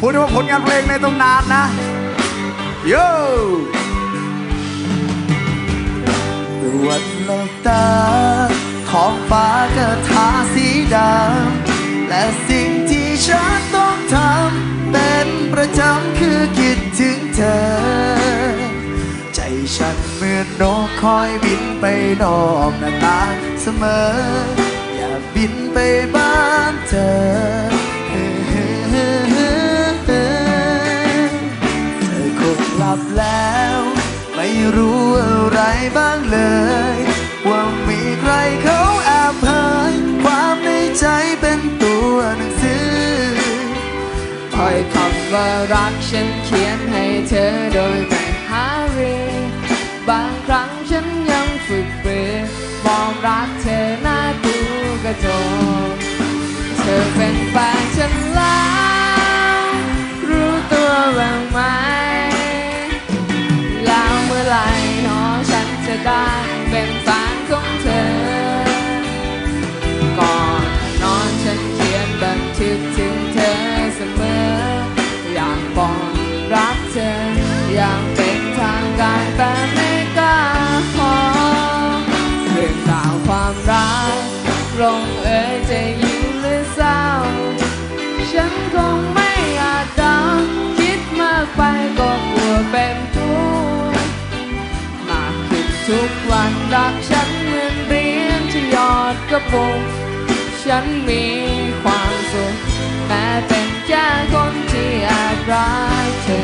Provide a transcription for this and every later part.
พูดถึงว่าผลงานเพลงในตำนานนะโย่ตรวจลกตาของฟ้ากระทาสีดำและสิ่งที่ฉันต้องทำเป็นประจำคือคิดถึงเธอ ใจฉันเหมือนนกคอยบินไปนอกหน้าตาเสมอ อย่าบินไปบ้านเธอ รู้อะไรบ้างเลย ว่ามีใครเขาแอบเผยความในใจเป็นตัวหนังสือถ้อยคำว่ารักฉันเขียนให้เธอโดยไม่หาเรื่อบางครั้งฉันยังฝึกเบื่อมองรักเธอหน้าดูกระจกเธอเป็นแฟน ไหรหนอฉันจะได้เป็นแฟนของเธอ ก่อนนอนฉันเขียนบันทึกถึงเธอเสมอ อยากบอกรักเธออย่างเป็นทางการแต่ไม่กล้าขอเรื่องราวความรักลงเอยจ ทุกวันรักฉันเหมือนเรียนที่ยอดกระปุกฉันมีความสุขแม้เป็นแค่คนที่แอบรักเธอ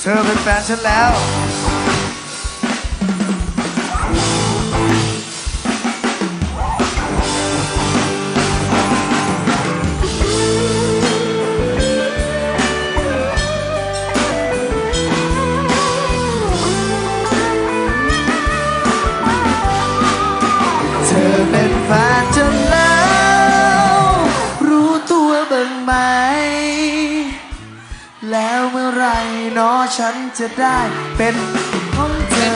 เธอเป็นแฟนฉันแล้ว ฉันจะได้เป็นของเธอ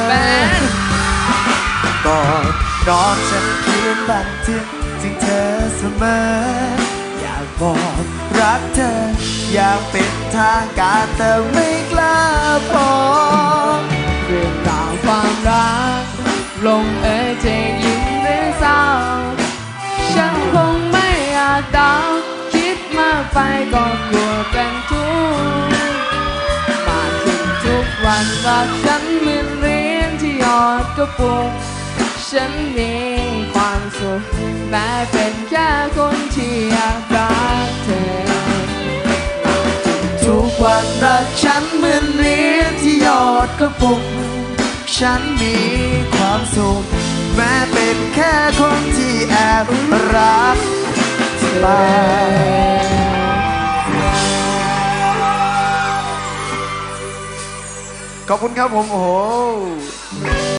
ก่อนนอนฉันเขียนบันทึกถึงเธอเสมอ อยากบอกรักเธอ อยากเป็นทางการแต่ไม่กล้าบอกเรื่องราวความรัก ลงเอยจะยิ้มหรือเศร้าฉันคงไม่อาจเดาคิดมากไปก็กลัว อดกระปุกฉันมีความสุขแม้เป็นแค่คนที่อยากรักเธอ ทุกวันรักฉันเหมือนเรียญที่ยอดกระปุกฉันมีความสุขแม้เป็นแค่คนที่แอบรักไป ขอบคุณครับผม โอ้โห